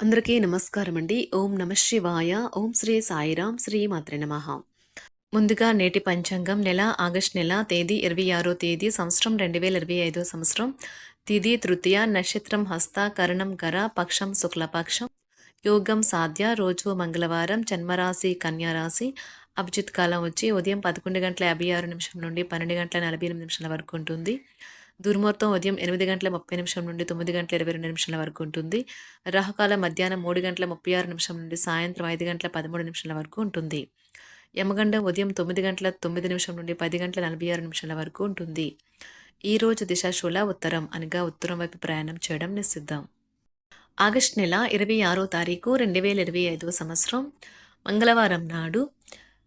అందరికీ నమస్కారం అండి ఓం నమ శివాయ. ఓం శ్రీ సాయిరాం శ్రీ మాత్రే నమ. ముందుగా నేటి పంచాంగం నెల ఆగస్ట్ నెల తేదీ ఇరవై ఆరో తేదీ సంవత్సరం రెండు వేల ఇరవై ఐదో సంవత్సరం. తిథి తృతీయ నక్షత్రం హస్త కరణం గర పక్షం శుక్లపక్షం. యోగం సాధ్య రోజు మంగళవారం జన్మరాశి కన్యారాశి అభిజిత్ కాలం వచ్చి ఉదయం పదకొండు గంటల యాభై ఆరు నిమిషం నుండి పన్నెండు గంటల నలభై ఎనిమిది నిమిషాల వరకు ఉంటుంది. దుర్ముహూర్తం ఉదయం ఎనిమిది గంటల ముప్పై నిమిషం నుండి తొమ్మిది గంటల ఇరవై రెండు నిమిషాల వరకు ఉంటుంది. రాహుకాలం మధ్యాహ్నం మూడు గంటల ముప్పై ఆరు నిమిషం నుండి సాయంత్రం ఐదు గంటల పదమూడు నిమిషాల వరకు ఉంటుంది. యమగండం ఉదయం తొమ్మిది గంటల తొమ్మిది నిమిషం నుండి పది గంటల నలభై ఆరు నిమిషాల వరకు ఉంటుంది. ఈ రోజు దిశాశూల ఉత్తరం అనగా ఉత్తరం వైపు ప్రయాణం చేయడం నిషిద్ధం. ఆగస్ట్ నెల ఇరవై ఆరో తారీఖు రెండు వేల ఇరవై ఐదవ సంవత్సరం. మంగళవారం నాడు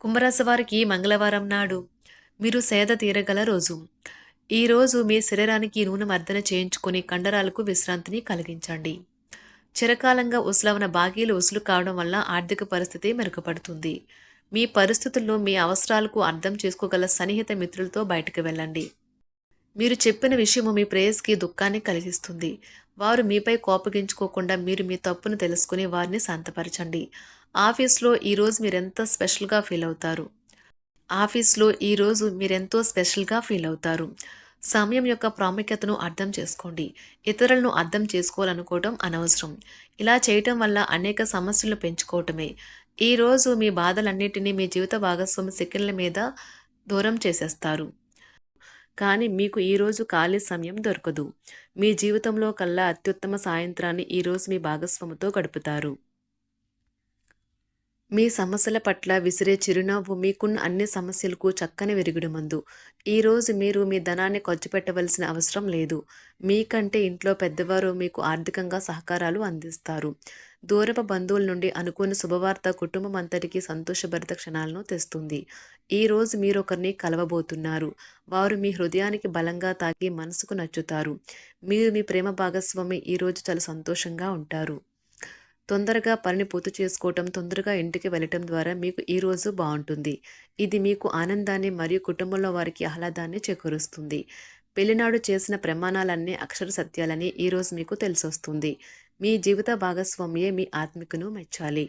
కుంభరాశి వారికి మంగళవారం నాడు మీరు సేద తీరగల రోజు. ఈ రోజు మీ శరీరానికి నూనె మర్దన చేయించుకొని కండరాలకు విశ్రాంతిని కలిగించండి. చిరకాలంగా ఉసులవన బాకీలు వసులు కావడం వల్ల ఆర్థిక పరిస్థితి మెరుగుపడుతుంది. మీ పరిస్థితుల్లో మీ అవసరాలకు అర్థం చేసుకోగల సన్నిహిత మిత్రులతో బయటకు వెళ్ళండి. మీరు చెప్పిన విషయము మీ ప్రేయస్కి దుఃఖాన్ని కలిగిస్తుంది. వారు మీపై కోపగించుకోకుండా మీరు మీ తప్పును తెలుసుకుని వారిని శాంతపరచండి. ఆఫీస్లో ఈరోజు మీరెంత స్పెషల్గా ఫీల్ అవుతారు? ఆఫీస్లో ఈరోజు మీరెంతో స్పెషల్గా ఫీల్ అవుతారు? సమయం యొక్క ప్రాముఖ్యతను అర్థం చేసుకోండి. ఇతరులను అర్థం చేసుకోవాలనుకోవటం అనవసరం. ఇలా చేయటం వల్ల అనేక సమస్యలను పెంచుకోవటమే. ఈరోజు మీ బాధలన్నిటినీ మీ జీవిత భాగస్వామి సెకండ్ల మీద దూరం చేసేస్తారు. కానీ మీకు ఈరోజు ఖాళీ సమయం దొరకదు. మీ జీవితంలో కల్లా అత్యుత్తమ సాయంత్రాన్ని ఈరోజు మీ భాగస్వామితో గడుపుతారు. మీ సమస్యల పట్ల విసిరే చిరునవ్వు మీకున్న అన్ని సమస్యలకు చక్కని వెరుగుడు మందు ఈరోజు మీరు మీ ధనాన్ని ఖర్చు పెట్టవలసిన అవసరం లేదు. మీకంటే ఇంట్లో పెద్దవారు మీకు ఆర్థికంగా సహకారాలు అందిస్తారు. దూరపు బంధువుల నుండి అనుకున్న శుభవార్త కుటుంబం అంతటికీ సంతోషభరిత క్షణాలను తెస్తుంది. ఈ రోజు మీరు ఒకరిని కలవబోతున్నారు. వారు మీ హృదయానికి బలంగా తాకి మనసుకు నచ్చుతారు. మీరు మీ ప్రేమ భాగస్వామి ఈరోజు చాలా సంతోషంగా ఉంటారు. తొందరగా పనిని పూర్తి చేసుకోవటం తొందరగా ఇంటికి వెళ్ళటం ద్వారా మీకు ఈ రోజు బాగుంటుంది. ఇది మీకు ఆనందాన్ని మరియు కుటుంబంలో వారికి ఆహ్లాదాన్ని చేకూరుస్తుంది. పెళ్ళినాడు చేసిన ప్రమాణాలన్నీ అక్షర సత్యాలని ఈరోజు మీకు తెలిసొస్తుంది. మీ జీవిత భాగస్వామ్యే మీ ఆత్మికను మెచ్చాలి.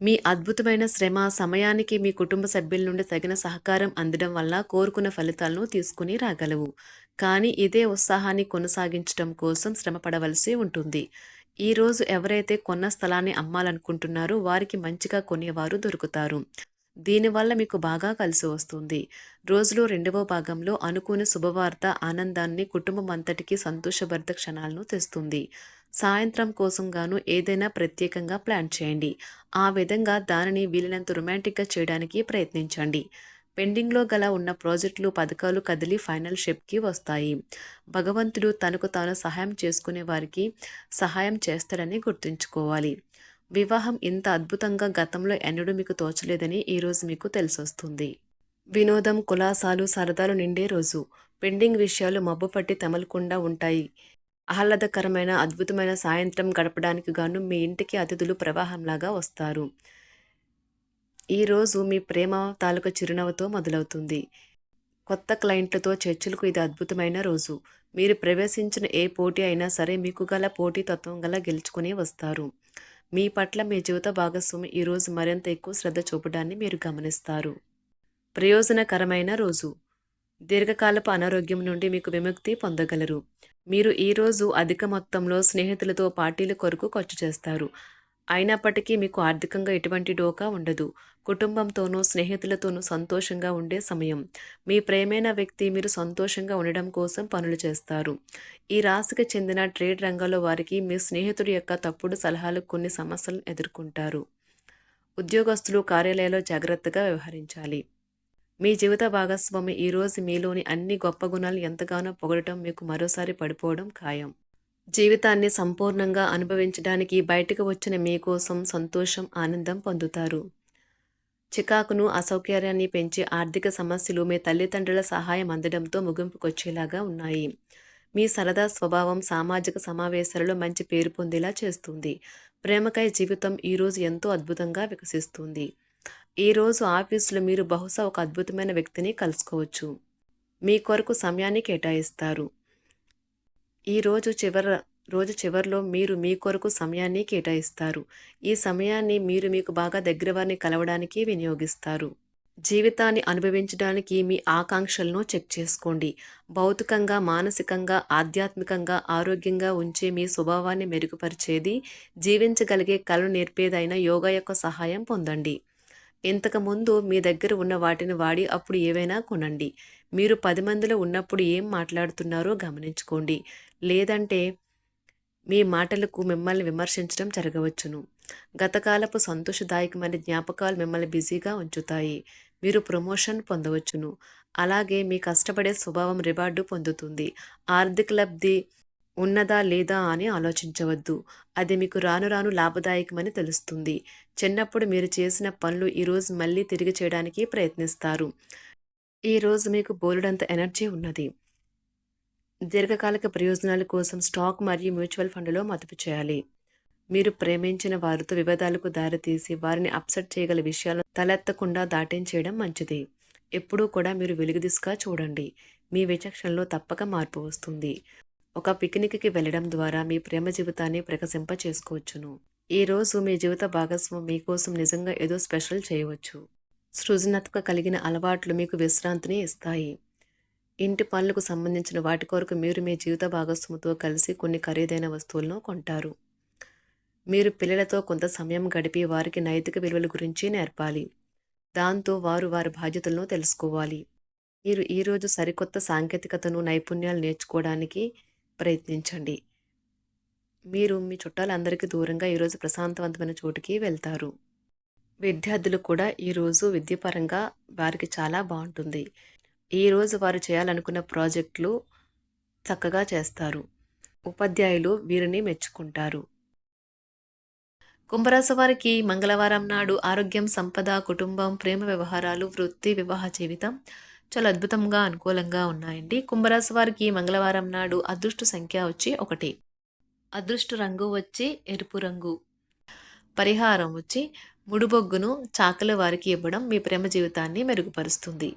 మీ అద్భుతమైన శ్రమ సమయానికి మీ కుటుంబ సభ్యుల నుండి తగిన సహకారం అందడం వల్ల కోరుకున్న ఫలితాలను తీసుకుని రాగలవు. కానీ ఇదే ఉత్సాహాన్ని కొనసాగించడం కోసం శ్రమ పడవలసి ఉంటుంది. ఈరోజు ఎవరైతే కొన్న స్థలాన్ని అమ్మాలనుకుంటున్నారో వారికి మంచిగా కొనేవారు దొరుకుతారు. దీనివల్ల మీకు బాగా కలిసి వస్తుంది. రోజులో రెండవ భాగంలో అనుకునే శుభవార్త ఆనందాన్ని కుటుంబం అంతటికి సంతోషభర్త క్షణాలను తెస్తుంది. సాయంత్రం కోసం గాను ఏదైనా ప్రత్యేకంగా ప్లాన్ చేయండి. ఆ విధంగా దానిని వీలైనంత రొమాంటిక్గా చేయడానికి ప్రయత్నించండి. పెండింగ్లో గల ఉన్న ప్రాజెక్టులు పథకాలు కదిలి ఫైనల్ షేప్కి వస్తాయి. భగవంతుడు తనకు తాను సహాయం చేసుకునే వారికి సహాయం చేస్తాడని గుర్తుంచుకోవాలి. వివాహం ఇంత అద్భుతంగా గతంలో ఎన్నడూ మీకు తోచలేదని ఈరోజు మీకు తెలిసొస్తుంది. వినోదం కులాసాలు సరదాలు నిండే రోజు. పెండింగ్ విషయాలు మబ్బు పట్టి తమలకుండా ఉంటాయి. ఆహ్లాదకరమైన అద్భుతమైన సాయంత్రం గడపడానికి గాను మీ ఇంటికి అతిథులు ప్రవాహంలాగా వస్తారు. ఈరోజు మీ ప్రేమ తాలూకా చిరునవ్వుతో మొదలవుతుంది. కొత్త క్లయింట్లతో చర్చలకు ఇది అద్భుతమైన రోజు. మీరు ప్రవేశించిన ఏ పోటీ అయినా సరే మీకు గల పోటీ తత్వం గల గెలుచుకుని వస్తారు. మీ పట్ల మీ జీవిత భాగస్వామి ఈరోజు మరింత ఎక్కువ శ్రద్ధ చూపడాన్ని మీరు గమనిస్తారు. ప్రయోజనకరమైన రోజు. దీర్ఘకాలపు అనారోగ్యం నుండి మీకు విముక్తి పొందగలరు. మీరు ఈరోజు అధిక మొత్తంలో స్నేహితులతో పార్టీల కొరకు ఖర్చు చేస్తారు. అయినప్పటికీ మీకు ఆర్థికంగా ఎటువంటి డోకా ఉండదు. కుటుంబంతోనూ స్నేహితులతోనూ సంతోషంగా ఉండే సమయం. మీ ప్రేమైన వ్యక్తి మీరు సంతోషంగా ఉండడం కోసం పనులు చేస్తారు. ఈ రాశికి చెందిన ట్రేడ్ రంగంలో వారికి మీ స్నేహితుడి యొక్క తప్పుడు సలహాలు కొన్ని సమస్యలను ఎదుర్కొంటారు. ఉద్యోగస్తులు కార్యాలయాల్లో జాగ్రత్తగా వ్యవహరించాలి. మీ జీవిత భాగస్వామి ఈరోజు మీలోని అన్ని గొప్ప గుణాలు ఎంతగానో పొగడటం మీకు మరోసారి పడిపోవడం ఖాయం. జీవితాన్ని సంపూర్ణంగా అనుభవించడానికి బయటకు వచ్చిన మీకోసం సంతోషం ఆనందం పొందుతారు. చికాకును అసౌకర్యాన్ని పెంచే ఆర్థిక సమస్యలు మీ తల్లిదండ్రుల సహాయం అందడంతో ముగింపుకొచ్చేలాగా ఉన్నాయి. మీ సరదా స్వభావం సామాజిక సమావేశాలలో మంచి పేరు పొందేలా చేస్తుంది. ప్రేమకై జీవితం ఈరోజు ఎంతో అద్భుతంగా వికసిస్తుంది. ఈరోజు ఆఫీసులో మీరు బహుశా ఒక అద్భుతమైన వ్యక్తిని కలుసుకోవచ్చు. మీ కొరకు సమయాన్ని కేటాయిస్తారు. ఈరోజు చివర రోజు చివరిలో మీరు మీ కొరకు సమయాన్ని కేటాయిస్తారు. ఈ సమయాన్ని మీరు మీకు బాగా దగ్గర వారిని కలవడానికి వినియోగిస్తారు. జీవితాన్ని అనుభవించడానికి మీ ఆకాంక్షలను చెక్ చేసుకోండి. భౌతికంగా మానసికంగా ఆధ్యాత్మికంగా ఆరోగ్యంగా ఉంచే మీ స్వభావాన్ని మెరుగుపరిచేది జీవించగలిగే కళను నేర్పేదైన యోగా యొక్క సహాయం పొందండి. ఇంతకుముందు మీ దగ్గర ఉన్న వాటిని వాడి అప్పుడు ఏవైనా కొనండి. మీరు పది మందిలో ఉన్నప్పుడు ఏం మాట్లాడుతున్నారో గమనించుకోండి. లేదంటే మీ మాటలకు మిమ్మల్ని విమర్శించడం జరగవచ్చును. గతకాలపు సంతోషదాయకమైన జ్ఞాపకాలు మిమ్మల్ని బిజీగా ఉంచుతాయి. మీరు ప్రమోషన్ పొందవచ్చును. అలాగే మీ కష్టపడే స్వభావం రివార్డు పొందుతుంది. ఆర్థిక లబ్ధి ఉన్నదా లేదా అని ఆలోచించవద్దు. అది మీకు రాను రాను లాభదాయకమని తెలుస్తుంది. చిన్నప్పుడు మీరు చేసిన పనులు ఈరోజు మళ్ళీ తిరిగి చేయడానికి ప్రయత్నిస్తారు. ఈరోజు మీకు బోలుడంత ఎనర్జీ ఉన్నది. దీర్ఘకాలిక ప్రయోజనాల కోసం స్టాక్ మరియు మ్యూచువల్ ఫండ్లో మదుపు చేయాలి. మీరు ప్రేమించిన వారితో వివాదాలకు దారితీసి వారిని అప్సెట్ చేయగల విషయాలను తలెత్తకుండా దాటించేయడం మంచిది. ఎప్పుడూ కూడా మీరు వెలుగుదిశగా చూడండి. మీ విచక్షణలో తప్పక మార్పు వస్తుంది. ఒక పిక్నిక్కి వెళ్ళడం ద్వారా మీ ప్రేమ జీవితాన్ని ప్రకసింప చేసుకోవచ్చును. ఈరోజు మీ జీవిత భాగస్వామి మీకోసం నిజంగా ఏదో స్పెషల్ చేయవచ్చు. సృజనాత్మక కలిగిన అలవాట్లు మీకు విశ్రాంతిని ఇస్తాయి. ఇంటి పనులకు సంబంధించిన వాటి కొరకు మీరు మీ జీవిత భాగస్వామితో కలిసి కొన్ని ఖరీదైన వస్తువులను కొంటారు. మీరు పిల్లలతో కొంత సమయం గడిపి వారికి నైతిక విలువల గురించి నేర్పాలి. దాంతో వారు వారి బాధ్యతలను తెలుసుకోవాలి. మీరు ఈరోజు సరికొత్త సాంకేతికతను నైపుణ్యాలు నేర్చుకోవడానికి ప్రయత్నించండి. మీరు మీ చుట్టాలందరికీ దూరంగా ఈరోజు ప్రశాంతవంతమైన చోటుకి వెళ్తారు. విద్యార్థులు కూడా ఈరోజు విద్యపరంగా వారికి చాలా బాగుంటుంది. ఈరోజు వారు చేయాలనుకున్న ప్రాజెక్టులు చక్కగా చేస్తారు. ఉపాధ్యాయులు వీరిని మెచ్చుకుంటారు. కుంభరాశి వారికి మంగళవారం నాడు ఆరోగ్యం సంపద కుటుంబం ప్రేమ వ్యవహారాలు వృత్తి వివాహ జీవితం చాలా అద్భుతంగా అనుకూలంగా ఉన్నాయండి. కుంభరాశి వారికి మంగళవారం నాడు అదృష్ట సంఖ్య వచ్చి ఒకటి. అదృష్ట రంగు వచ్చి ఎరుపు రంగు. పరిహారం వచ్చి ముడుబొగ్గును చాకల వారికి ఇవ్వడం మీ ప్రేమ జీవితాన్ని మెరుగుపరుస్తుంది.